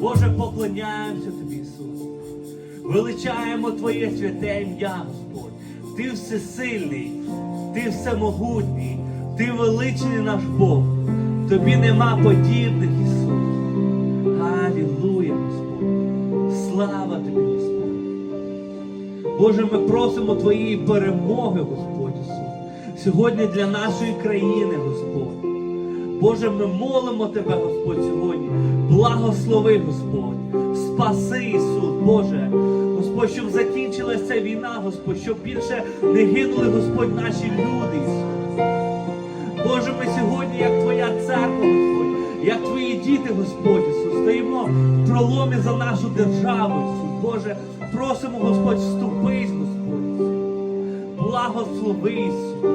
Боже, поклоняємося тобі, Ісус. Величаємо Твоє святе ім'я, Господь. Ти всесильний, ти всемогутній, ти величний наш Бог. Тобі нема подібних, Ісус. Алілуя, Господь. Слава тобі, Господь. Боже, ми просимо Твоєї перемоги, Господь Ісус. Сьогодні для нашої країни, Господь. Боже, ми молимо Тебе, Господь, сьогодні. Благослови, Господь. Спаси, Ісус, Боже. Господь, щоб закінчилася війна, Господь, щоб більше не гинули, Господь, наші люди. Боже, ми сьогодні, як Твоя церква, Господь, як Твої діти, Господь Ісус, стоїмо в проломі за нашу державу, Ісус. Боже, просимо, Господь, вступись, Господь. Благослови, Ісус.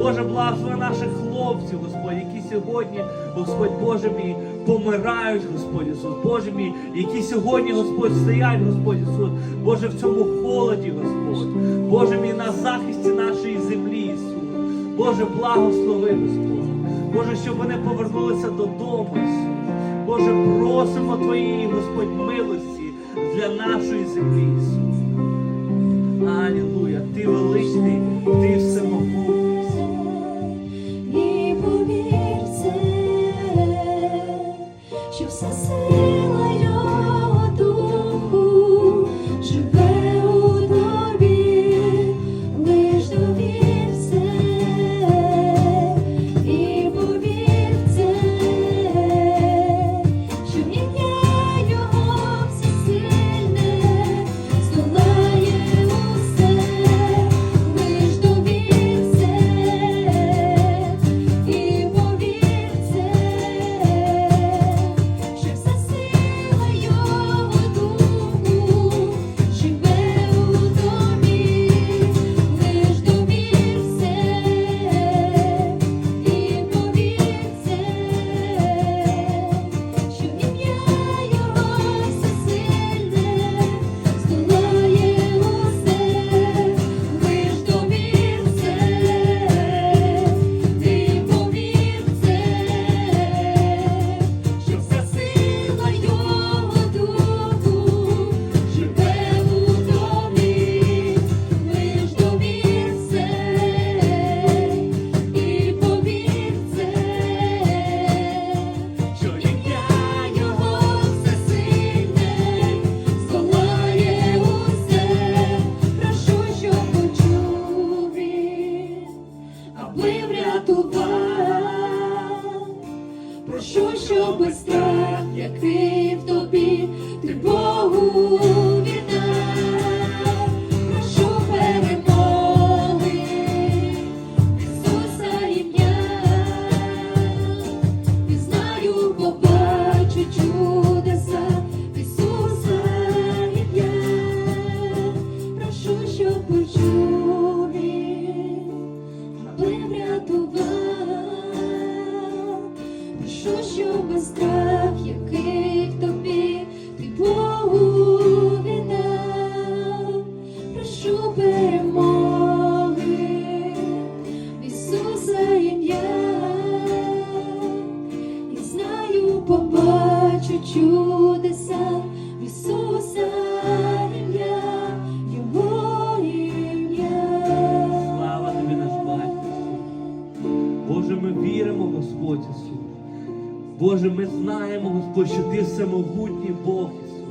Боже, благослови наших хлопців, Господь, які сьогодні, Господь Боже мій, помирають, Господь Ісус, Боже мій, які сьогодні, Господь, стоять, Господь Ісус, Боже, в цьому холоді, Господь, Боже мій, на захисті нашої землі, Ісус. Боже, благослови, Господь. Боже, щоб вони повернулися додому, Ісус. Боже, просимо Твоєї, Господь, милості для нашої землі, Ісус. Алілуя, Ти величний, Ти всемогутній. Що врятував. Прошу, щоб страх, який в тобі, ти Богу чудеса, Ісуса ім'я, Його. Слава тобі, наш батько. Боже, ми віримо, Господь. Боже, ми знаємо, Господь, що Ти всемогутній Бог Ісус.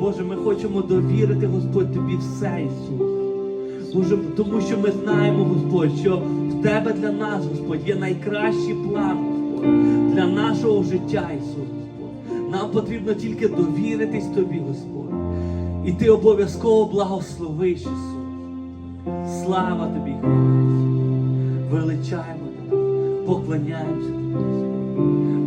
Боже, ми хочемо довірити, Господь, Тобі все, Ісус. Боже, тому що ми знаємо, Господь, що в Тебе для нас, Господь, є найкращий план, Господь, для нашого життя, Ісус. Нам потрібно тільки довіритись Тобі, Господь. І Ти обов'язково благословиш, Ісус. Слава тобі, Господь. Величаємо тебе, поклоняємося тобі.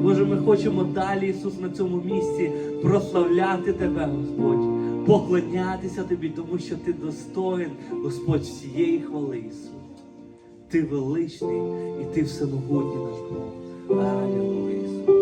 Боже, ми хочемо далі, Ісус, на цьому місці прославляти Тебе, Господь, поклонятися Тобі, тому що Ти достоин, Господь, всієї хвали, Ісус. Ти величний і Ти всемогутній наш Бог. Алілуя, Ісус.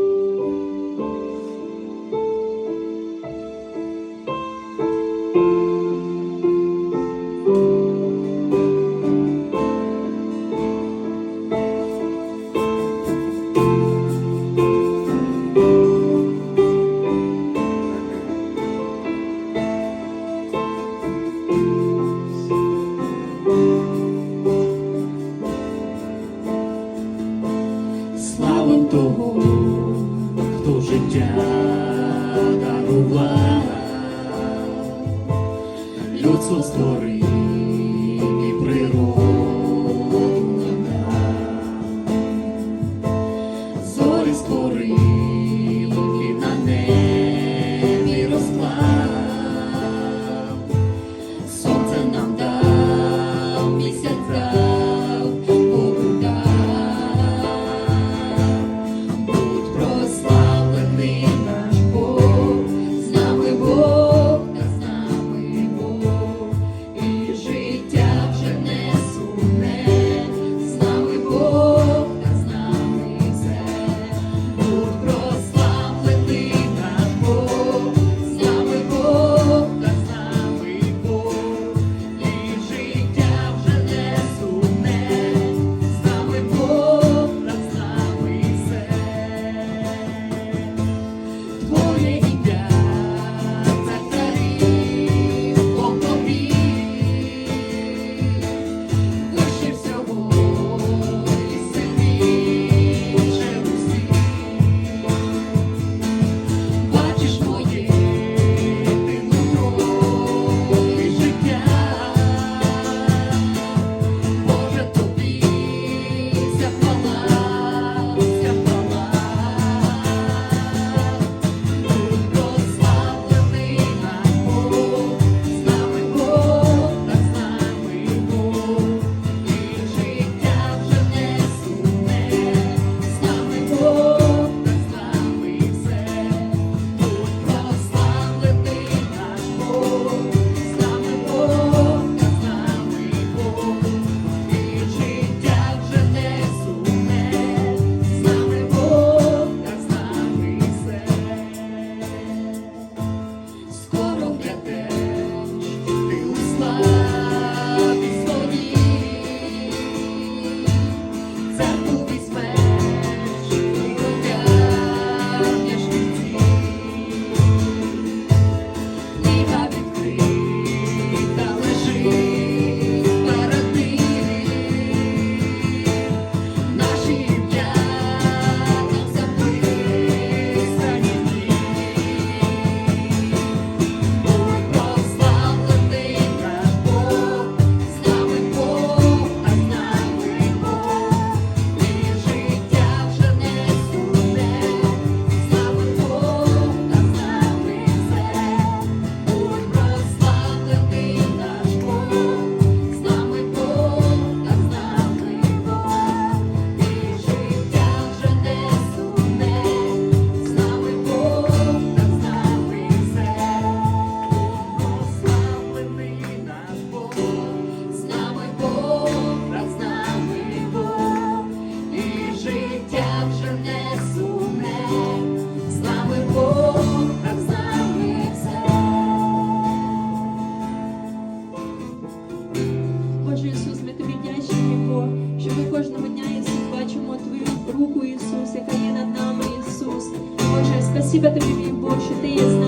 Спасибо тебе, Боже, ты що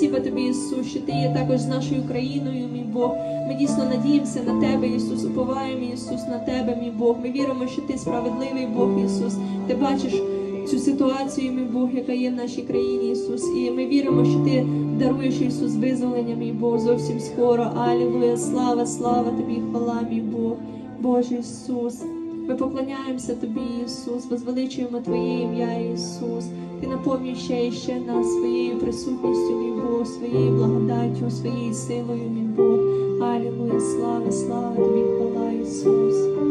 спасіба тобі, Ісус, що ти є також з нашою країною, мій Бог. Ми дійсно надіємося на тебе, Ісус, уповаємо, Ісус, на тебе, мій Бог. Ми віримо, що ти справедливий Бог, Ісус. Ти бачиш цю ситуацію, мій Бог, яка є в нашій країні, Ісус. І ми віримо, що ти даруєш Ісус визволення, мій Бог, зовсім скоро. Алілуя, слава, слава тобі, хвала, мій Бог, Боже Ісус. Ми поклоняємося Тобі, Ісус, возвеличуємо Твоє ім'я, Ісус. Ти наповнюєш ще нас своєю присутністю, мій Бог, своєю благодаттю, своєю силою, мій Бог. Алілуя, слава, слава тобі, хвала, Ісус.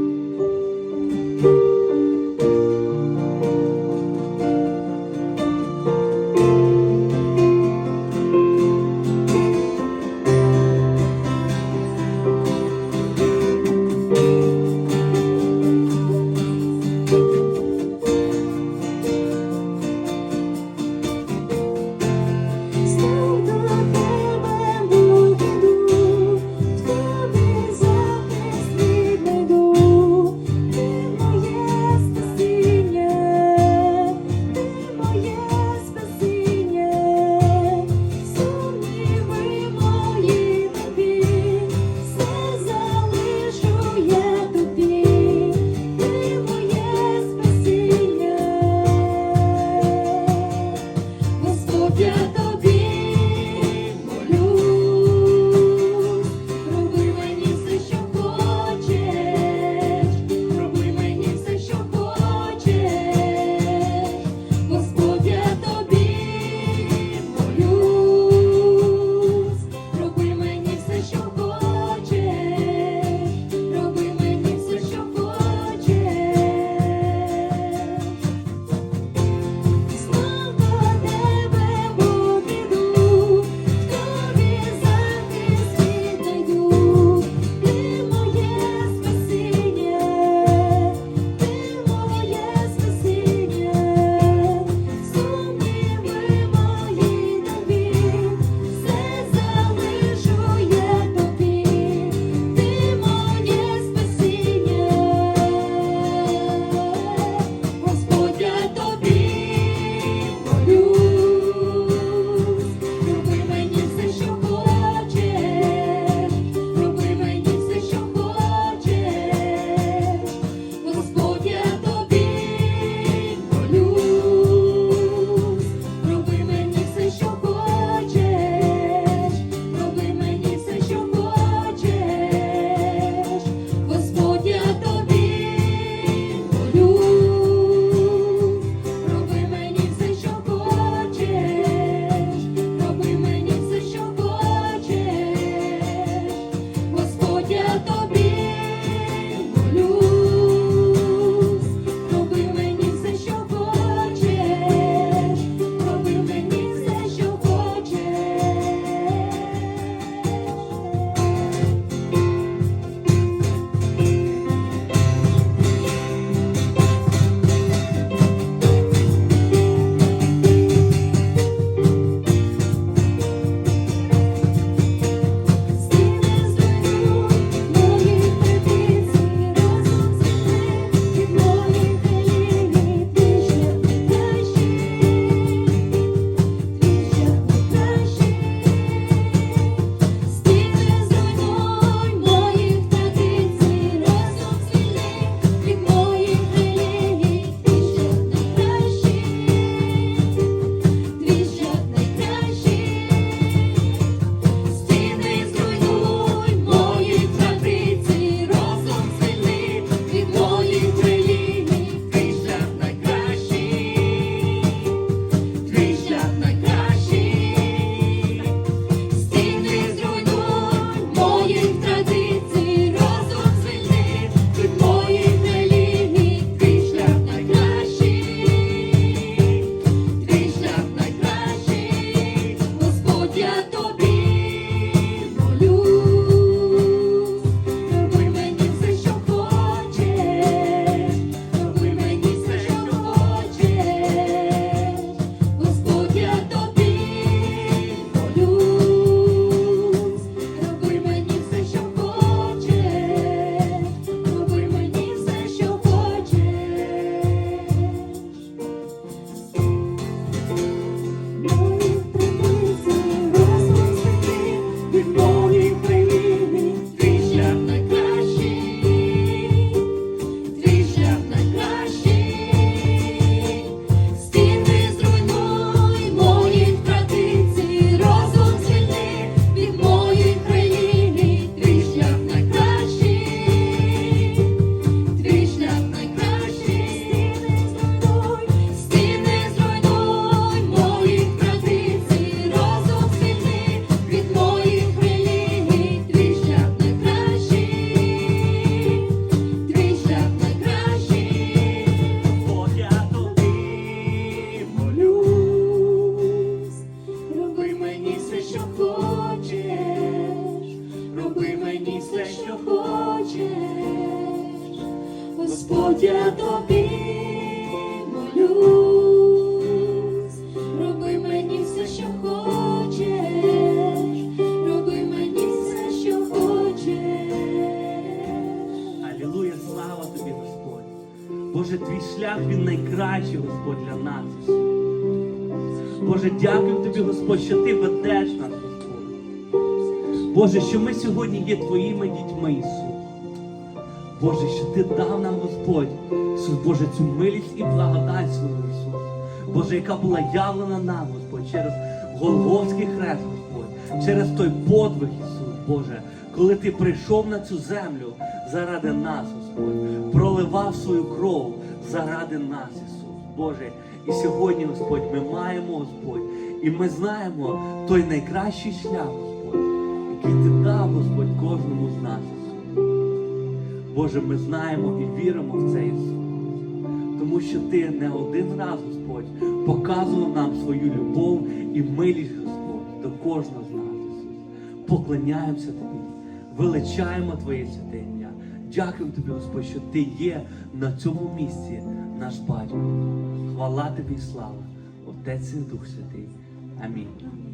Мені все, що хочеш, Господь, я тобі молюсь, роби мені все, що хочеш, роби мені все, що хочеш. Алілуя, слава тобі, Господь. Боже, твій шлях він найкращий, Господь, для нас. Боже, дякую тобі, Господь, що ти ведеш нас. Боже, що ми сьогодні є твоїми дітьми, Ісус. Боже, що ти дав нам, Господь, Ісус, Боже, цю милість і благодать свою, Ісус. Боже, яка була явлена нам, Господь, через Голгофський хрест, Господь, через той подвиг, Ісус, Боже, коли ти прийшов на цю землю заради нас, Господь, проливав свою кров заради нас, Ісус, Боже. І сьогодні, Господь, ми маємо, Господь, і ми знаємо той найкращий шлях, який ти дав, Господь, кожному з нас, Боже, ми знаємо і віримо в це Ісус. Тому що Ти не один раз, Господь, показував нам свою любов і милість, Господь, до кожного з нас. Поклоняємося Тобі, величаємо Твоє святе ім'я. Дякуємо Тобі, Господь, що Ти є на цьому місці, наш батько. Хвала Тобі і слава, Отець і Дух Святий. Амінь.